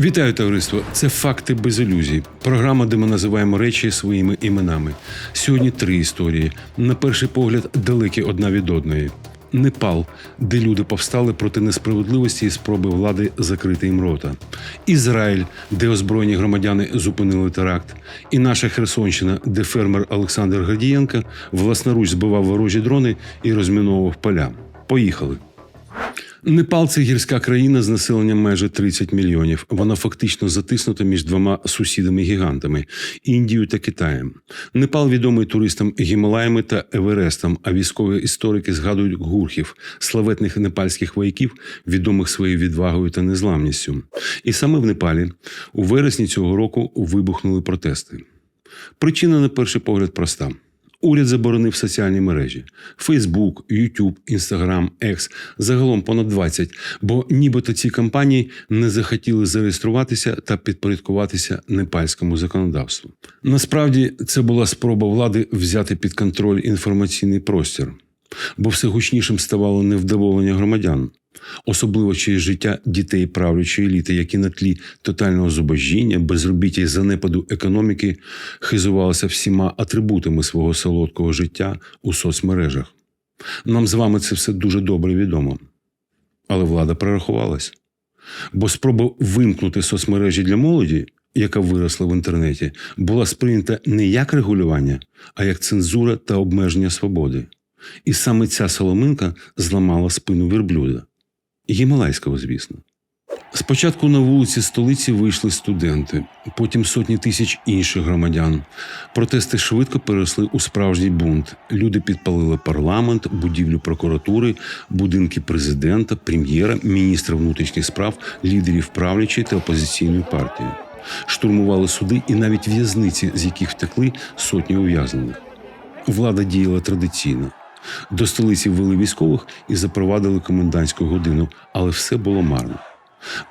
Вітаю товариство! Це факти без ілюзій. Програма, де ми називаємо речі своїми іменами. Сьогодні три історії. На перший погляд, далекі одна від одної. Непал, де люди повстали проти несправедливості і спроби влади закрити їм рота. Ізраїль, де озброєні громадяни зупинили теракт. І наша Херсонщина, де фермер Олександр Гордієнко власноруч збивав ворожі дрони і розміновував поля. Поїхали. Непал це гірська країна з населенням майже 30 мільйонів. Вона фактично затиснута між двома сусідами-гігантами Індією та Китаєм. Непал відомий туристам Гімалаями та Еверестом, а військові історики згадують гурхів, славетних непальських вояків, відомих своєю відвагою та незламністю. І саме в Непалі у вересні цього року вибухнули протести. Причина, на перший погляд, проста. Уряд заборонив соціальні мережі: Фейсбук, Ютуб, Інстаграм, Екс, загалом понад 20, бо нібито ці компанії не захотіли зареєструватися та підпорядкуватися непальському законодавству. Насправді це була спроба влади взяти під контроль інформаційний простір, бо все гучнішим ставало невдоволення громадян. Особливо через життя дітей правлячої еліти, які на тлі тотального зубожіння, безробіття і занепаду економіки хизувалися всіма атрибутами свого солодкого життя у соцмережах. Нам з вами це все дуже добре відомо. Але влада прорахувалась. Бо спроба вимкнути соцмережі для молоді, яка виросла в інтернеті, була сприйнята не як регулювання, а як цензура та обмеження свободи. І саме ця соломинка зламала спину верблюда. Гімалайського, звісно. Спочатку на вулиці столиці вийшли студенти, потім сотні тисяч інших громадян. Протести швидко переросли у справжній бунт. Люди підпалили парламент, будівлю прокуратури, будинки президента, прем'єра, міністра внутрішніх справ, лідерів правлячої та опозиційної партії. Штурмували суди і навіть в'язниці, з яких втекли сотні ув'язнених. Влада діяла традиційно. До столиці ввели військових і запровадили комендантську годину, але все було марно.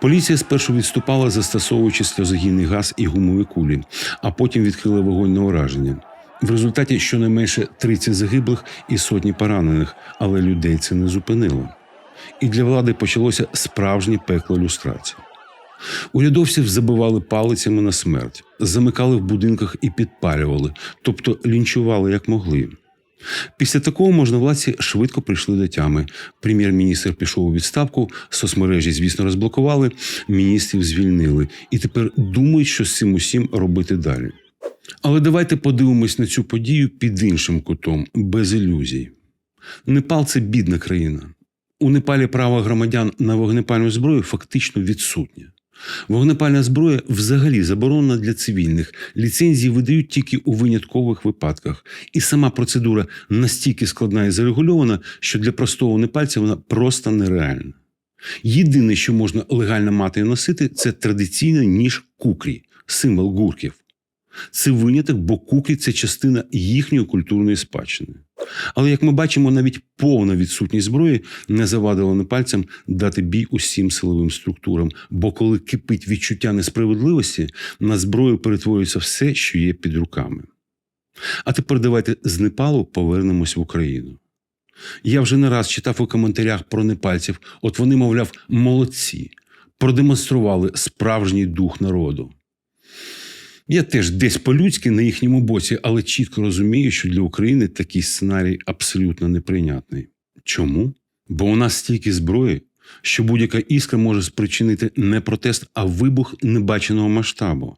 Поліція спершу відступала, застосовуючи сльозогінний газ і гумові кулі, а потім відкрила вогонь на ураження. В результаті щонайменше 30 загиблих і сотні поранених, але людей це не зупинило. І для влади почалося справжнє пекло люстрації. Урядовців забивали палицями на смерть, замикали в будинках і підпалювали, тобто лінчували як могли. Після такого можновладці швидко прийшли до тями. Прем'єр-міністр пішов у відставку, соцмережі, звісно, розблокували, міністрів звільнили і тепер думають, що з цим усім робити далі. Але давайте подивимось на цю подію під іншим кутом, без ілюзій. Непал це бідна країна. У Непалі право громадян на вогнепальну зброю фактично відсутнє. Вогнепальна зброя взагалі заборонена для цивільних. Ліцензії видають тільки у виняткових випадках. І сама процедура настільки складна і зарегульована, що для простого непальця вона просто нереальна. Єдине, що можна легально мати і носити, це традиційний ніж кукрі, символ гурків. Це виняток, бо куклі це частина їхньої культурної спадщини. Але як ми бачимо, навіть повна відсутність зброї не завадила непальцям дати бій усім силовим структурам. Бо коли кипить відчуття несправедливості, на зброю перетворюється все, що є під руками. А тепер давайте з Непалу повернемось в Україну. Я вже не раз читав у коментарях про непальців, от вони, мовляв, молодці, продемонстрували справжній дух народу. Я теж десь по-людськи на їхньому боці, але чітко розумію, що для України такий сценарій абсолютно неприйнятний. Чому? Бо у нас стільки зброї, що будь-яка іскра може спричинити не протест, а вибух небаченого масштабу.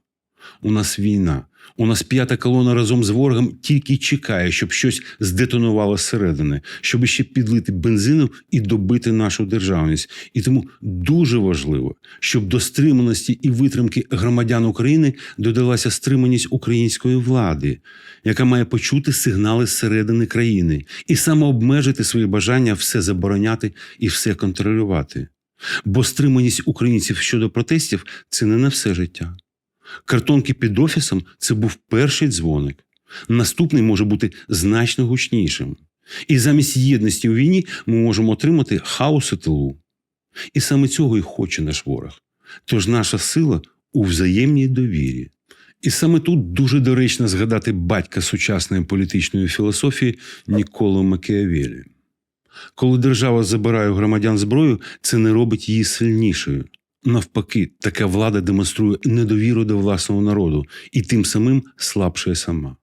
У нас війна. У нас п'ята колона разом з ворогом тільки чекає, щоб щось здетонувало зсередини, щоб ще підлити бензину і добити нашу державність. І тому дуже важливо, щоб до стриманості і витримки громадян України додалася стриманість української влади, яка має почути сигнали зсередини країни і самообмежити свої бажання все забороняти і все контролювати. Бо стриманість українців щодо протестів це не на все життя. Картонки під офісом це був перший дзвоник. Наступний може бути значно гучнішим. І замість єдності у війні ми можемо отримати хаос і тилу. І саме цього і хоче наш ворог. Тож наша сила у взаємній довірі. І саме тут дуже доречно згадати батька сучасної політичної філософії Ніколо Макіавелі. Коли держава забирає у громадян зброю, це не робить її сильнішою, Навпаки, така влада демонструє недовіру до власного народу і тим самим слабшає сама.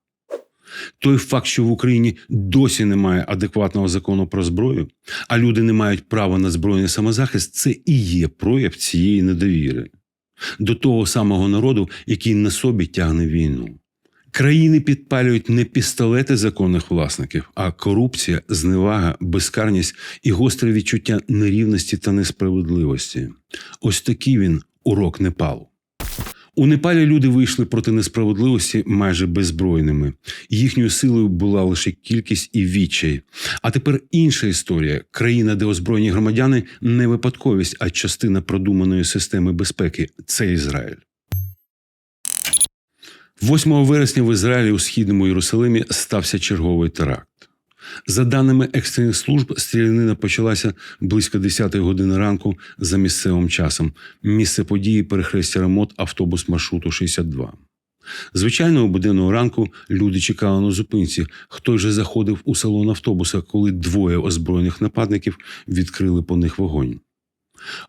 Той факт, що в Україні досі немає адекватного закону про зброю, а люди не мають права на збройний самозахист, це і є прояв цієї недовіри до того самого народу, який на собі тягне війну. Країни підпалюють не пістолети законних власників, а корупція, зневага, безкарність і гостре відчуття нерівності та несправедливості. Ось такий він урок Непалу. У Непалі люди вийшли проти несправедливості майже беззбройними. Їхньою силою була лише кількість і відчай. А тепер інша історія: країна, де озброєні громадяни не випадковість, а частина продуманої системи безпеки це Ізраїль. 8 вересня в Ізраїлі у східному Єрусалимі стався черговий теракт. За даними екстрених служб, стрілянина почалася близько 10 години ранку за місцевим часом. Місце події перехрестя ремонт автобус маршруту 62. Звичайного буденного ранку люди чекали на зупинці. Хтось же заходив у салон автобуса, коли двоє озброєних нападників відкрили по них вогонь.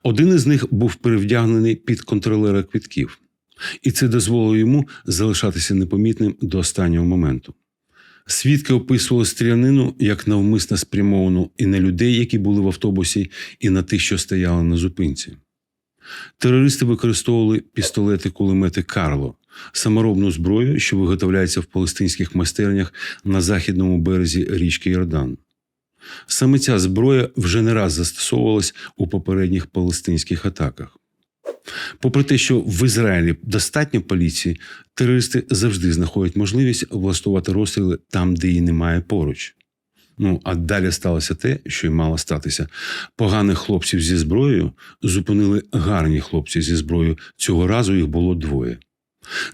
Один із них був перевдягнений під контролера квітків, і це дозволило йому залишатися непомітним до останнього моменту. Свідки описували стрілянину як навмисно спрямовану і на людей, які були в автобусі, і на тих, що стояли на зупинці. Терористи використовували пістолети кулемети Карло, саморобну зброю, що виготовляється в палестинських майстернях на західному березі річки Йордан. Саме ця зброя вже не раз застосовувалась у попередніх палестинських атаках. Попри те, що в Ізраїлі достатньо поліції, терористи завжди знаходять можливість влаштувати розстріли там, де її немає поруч. Ну а далі сталося те, що й мало статися. Поганих хлопців зі зброєю зупинили гарні хлопці зі зброєю. Цього разу їх було двоє.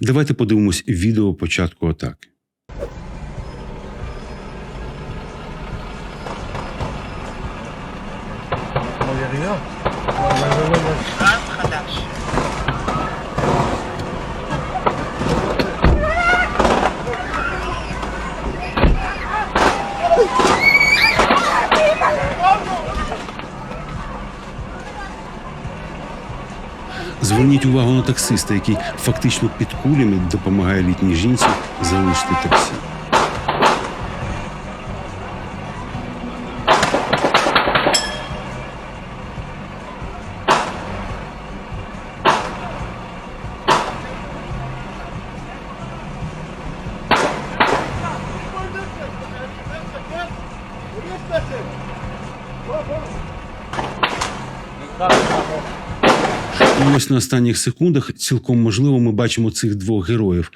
Давайте подивимось відео початку атаки. Зверніть увагу на таксиста, який фактично під кулями допомагає літній жінці залишити таксі. Ось на останніх секундах цілком можливо ми бачимо цих двох героїв.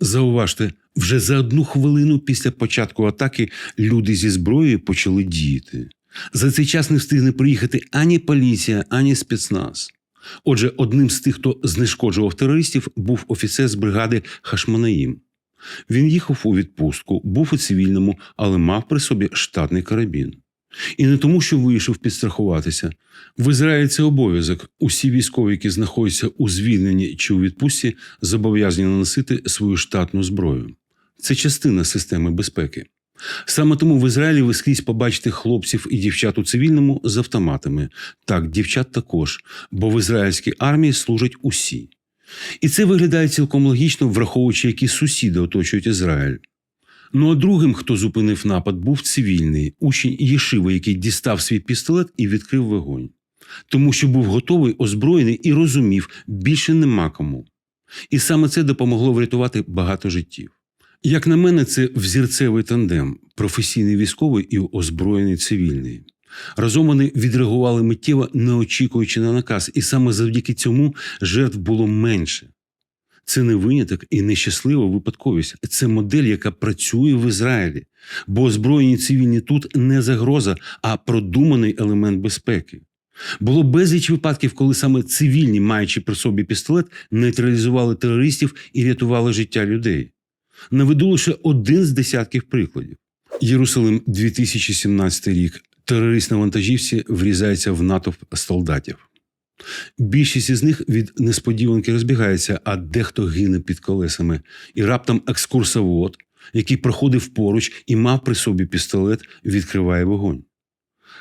Зауважте, вже за одну хвилину після початку атаки люди зі зброєю почали діяти. За цей час не встигне приїхати ані поліція, ані спецназ. Отже, одним з тих, хто знешкоджував терористів, був офіцер з бригади Хашманаїм. Він їхав у відпустку, був у цивільному, але мав при собі штатний карабін. І не тому, що вийшов підстрахуватися. В Ізраїлі це обов'язок. Усі військові, які знаходяться у звільненні чи у відпустці, зобов'язані наносити свою штатну зброю. Це частина системи безпеки. Саме тому в Ізраїлі ви скрізь побачите хлопців і дівчат у цивільному з автоматами. Так, дівчат також, бо в ізраїльській армії служать усі. І це виглядає цілком логічно, враховуючи, які сусіди оточують Ізраїль. Ну а другим, хто зупинив напад, був цивільний учень Єшиви, який дістав свій пістолет і відкрив вогонь. Тому що був готовий, озброєний і розумів, більше нема кому. І саме це допомогло врятувати багато життів. Як на мене, це взірцевий тандем професійний військовий і озброєний цивільний. Разом вони відреагували миттєво, не очікуючи на наказ, і саме завдяки цьому жертв було менше. Це не виняток і нещаслива випадковість. Це модель, яка працює в Ізраїлі, бо озброєні цивільні тут не загроза, а продуманий елемент безпеки. Було безліч випадків, коли саме цивільні, маючи при собі пістолет, нейтралізували терористів і рятували життя людей. Наведу лише один з десятків прикладів. Єрусалим 2017 рік. Терорист на вантажівці врізається в натовп солдатів. Більшість із них від несподіванки розбігається, а дехто гине під колесами. І раптом екскурсовод, який проходив поруч і мав при собі пістолет, відкриває вогонь.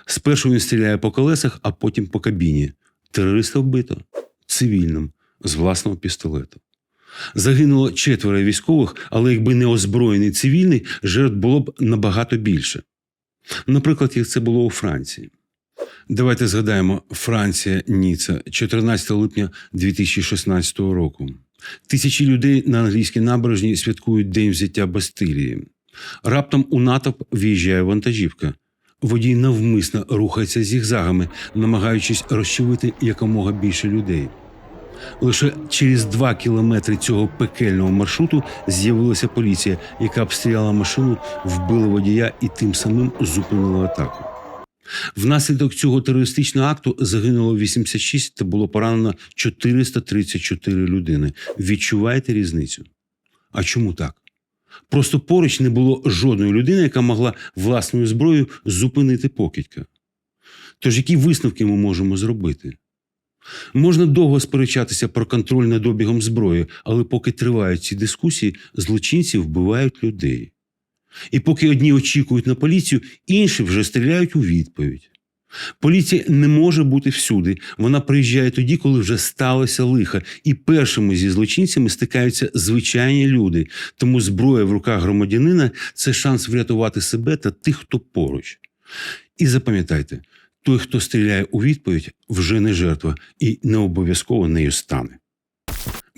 Спершу він стріляє по колесах, а потім по кабіні. Терориста вбито цивільним з власного пістолета. Загинуло четверо військових, але якби не озброєний цивільний, жертв було б набагато більше. Наприклад, як це було у Франції. Давайте згадаємо Франція, Ніца, 14 липня 2016 року. Тисячі людей на англійській набережній святкують День взяття Бастилії. Раптом у натовп в'їжджає вантажівка. Водій навмисно рухається зігзагами, намагаючись розчавити якомога більше людей. Лише через два кілометри цього пекельного маршруту з'явилася поліція, яка обстріляла машину, вбила водія і тим самим зупинила атаку. Внаслідок цього терористичного акту загинуло 86 та було поранено 434 людини. Відчуваєте різницю? А чому так? Просто поруч не було жодної людини, яка могла власною зброєю зупинити покидька. Тож які висновки ми можемо зробити? Можна довго сперечатися про контроль над обігом зброї, але поки тривають ці дискусії, злочинці вбивають людей. І поки одні очікують на поліцію, інші вже стріляють у відповідь. Поліція не може бути всюди. Вона приїжджає тоді, коли вже сталося лихо, і першими зі злочинцями стикаються звичайні люди. Тому зброя в руках громадянина це шанс врятувати себе та тих, хто поруч. І запам'ятайте, той, хто стріляє у відповідь, вже не жертва і не обов'язково нею стане.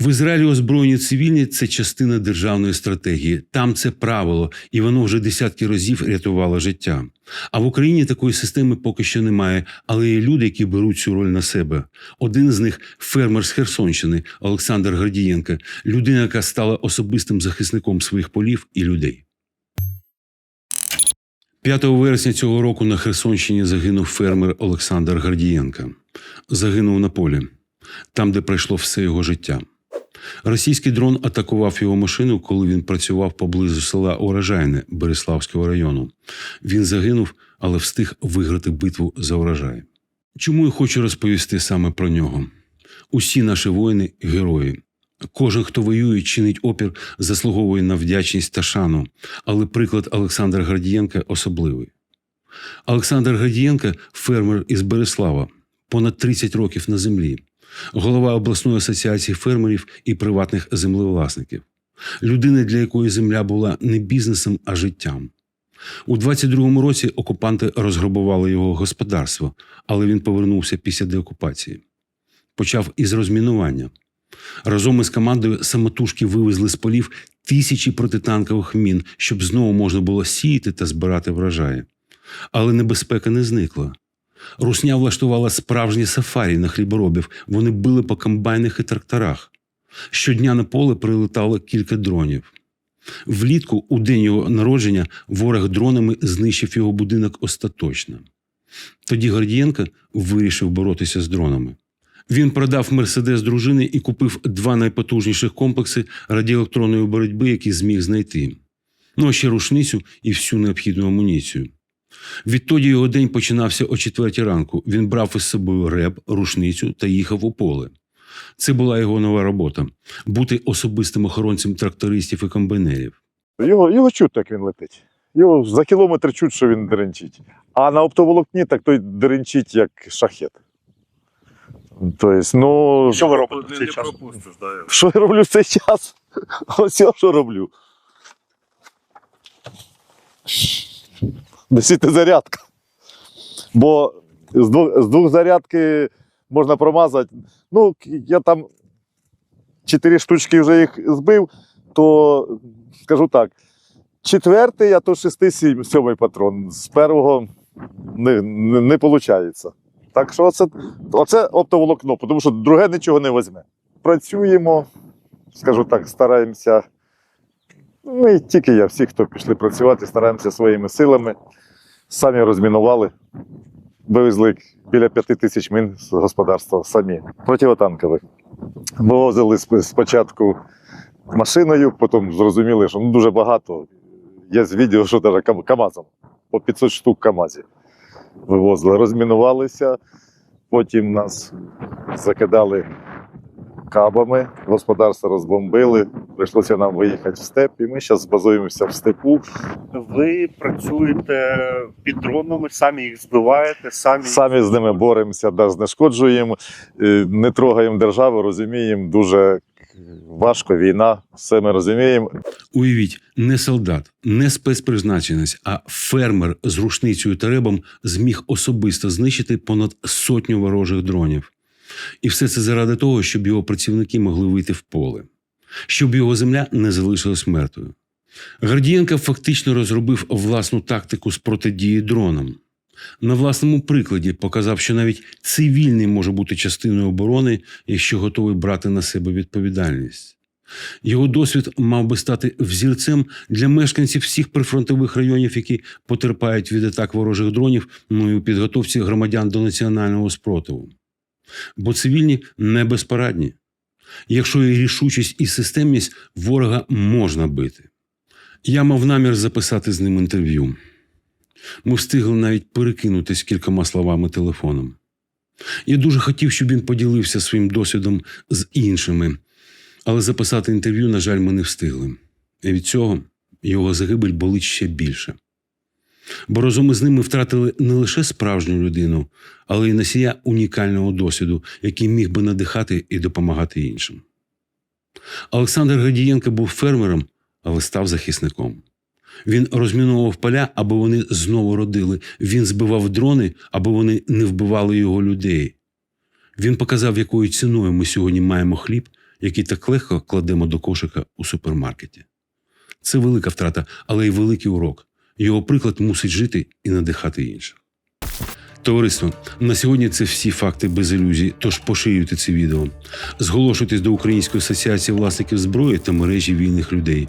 В Ізраїлі озброєні цивільні це частина державної стратегії. Там це правило, і воно вже десятки разів рятувало життя. А в Україні такої системи поки що немає, але є люди, які беруть цю роль на себе. Один з них фермер з Херсонщини Олександр Гордієнко, людина, яка стала особистим захисником своїх полів і людей. 5 вересня цього року на Херсонщині загинув фермер Олександр Гордієнко. Загинув на полі, там, де пройшло все його життя. Російський дрон атакував його машину, коли він працював поблизу села Урожайне Береславського району. Він загинув, але встиг виграти битву за урожай. Чому я хочу розповісти саме про нього? Усі наші воїни герої. Кожен, хто воює, чинить опір, заслуговує на вдячність та шану. Але приклад Олександра Гордієнка особливий. Олександр Гордієнко – фермер із Береслава, понад 30 років на землі, голова обласної асоціації фермерів і приватних землевласників, людина, для якої земля була не бізнесом, а життям. У 22-му році окупанти розграбували його господарство, але він повернувся після деокупації. Почав із розмінування. Разом із командою самотужки вивезли з полів тисячі протитанкових мін, щоб знову можна було сіяти та збирати врожаї. Але небезпека не зникла. Русня влаштувала справжні сафарі на хліборобів. Вони били по комбайнах і тракторах. Щодня на поле прилетало кілька дронів. Влітку, у день його народження, ворог дронами знищив його будинок остаточно. Тоді Гордієнко вирішив боротися з дронами. Він продав Мерседес дружини і купив два найпотужніших комплекси радіоелектронної боротьби, які зміг знайти. Ну а ще рушницю і всю необхідну амуніцію. Відтоді його день починався о четвертій ранку. Він брав із собою реп, рушницю та їхав у поле. Це була його нова робота бути особистим охоронцем трактористів і комбайнерів. Його, його чуть так він летить. Його за кілометр чуть, що він деренчить. А на оптоволокні так той деренчить, як шахет. Тобто, ну, Що ви робите в Не, цей не час? пропустиш, що я роблю в цей час? Ось я що роблю. Десяти зарядка. Бо з двох, з двох зарядки можна промазати. Ну, я там чотири штучки вже їх збив, то скажу так. Четвертий, а то шести сьомий патрон. З першого не, не, не виходить. Так що оце, оце оптоволокно, тому що друге нічого не візьме. Працюємо, скажу так, стараємося. Ну, не тільки я, всі, хто пішли працювати, стараємося своїми силами. Самі розмінували, вивезли біля п'яти тисяч мін з господарства самі, противотанкових. Вивозили спочатку машиною, потім зрозуміли, що ну, дуже багато. Є з відео, що навіть КАМАЗом, по 500 штук КАМАЗів вивозили, розмінувалися, потім нас закидали кабами, господарство розбомбили, Прийшлося нам виїхати в степ, і ми зараз базуємося в степу. Ви працюєте під дронами, самі їх збиваєте, самі, Самі з ними боремося, да, знешкоджуємо, е, не трогаємо державу, розуміємо, дуже важко війна, все ми розуміємо. Уявіть, не солдат, не спецпризначенець, а фермер з рушницею та ребом зміг особисто знищити понад сотню ворожих дронів. І все це заради того, щоб його працівники могли вийти в поле, щоб його земля не залишилась мертвою. Гордієнко фактично розробив власну тактику з протидії дронам. На власному прикладі показав, що навіть цивільний може бути частиною оборони, якщо готовий брати на себе відповідальність. Його досвід мав би стати взірцем для мешканців всіх прифронтових районів, які потерпають від атак ворожих дронів, ну і у підготовці громадян до національного спротиву. Бо цивільні не безпорадні. Якщо є рішучість і системність, ворога можна бити. Я мав намір записати з ним інтерв'ю. Ми встигли навіть перекинутись кількома словами телефоном. Я дуже хотів, щоб він поділився своїм досвідом з іншими, але записати інтерв'ю, на жаль, ми не встигли. І від цього його загибель болить ще більше. Бо разом із ним ми втратили не лише справжню людину, але й носія унікального досвіду, який міг би надихати і допомагати іншим. Олександр Гадієнко був фермером, але став захисником. Він розміновував поля, аби вони знову родили. Він збивав дрони, аби вони не вбивали його людей. Він показав, якою ціною ми сьогодні маємо хліб, який так легко кладемо до кошика у супермаркеті. Це велика втрата, але й великий урок. Його приклад мусить жити і надихати інших. Товариство, на сьогодні це всі факти без ілюзій, тож поширюйте це відео. Зголошуйтесь до Української асоціації власників зброї та мережі вільних людей.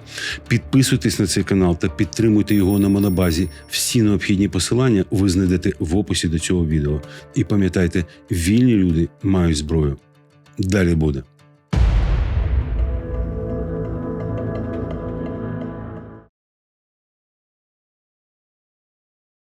Підписуйтесь на цей канал та підтримуйте його на монобазі. Всі необхідні посилання ви знайдете в описі до цього відео. І пам'ятайте, вільні люди мають зброю. Далі буде.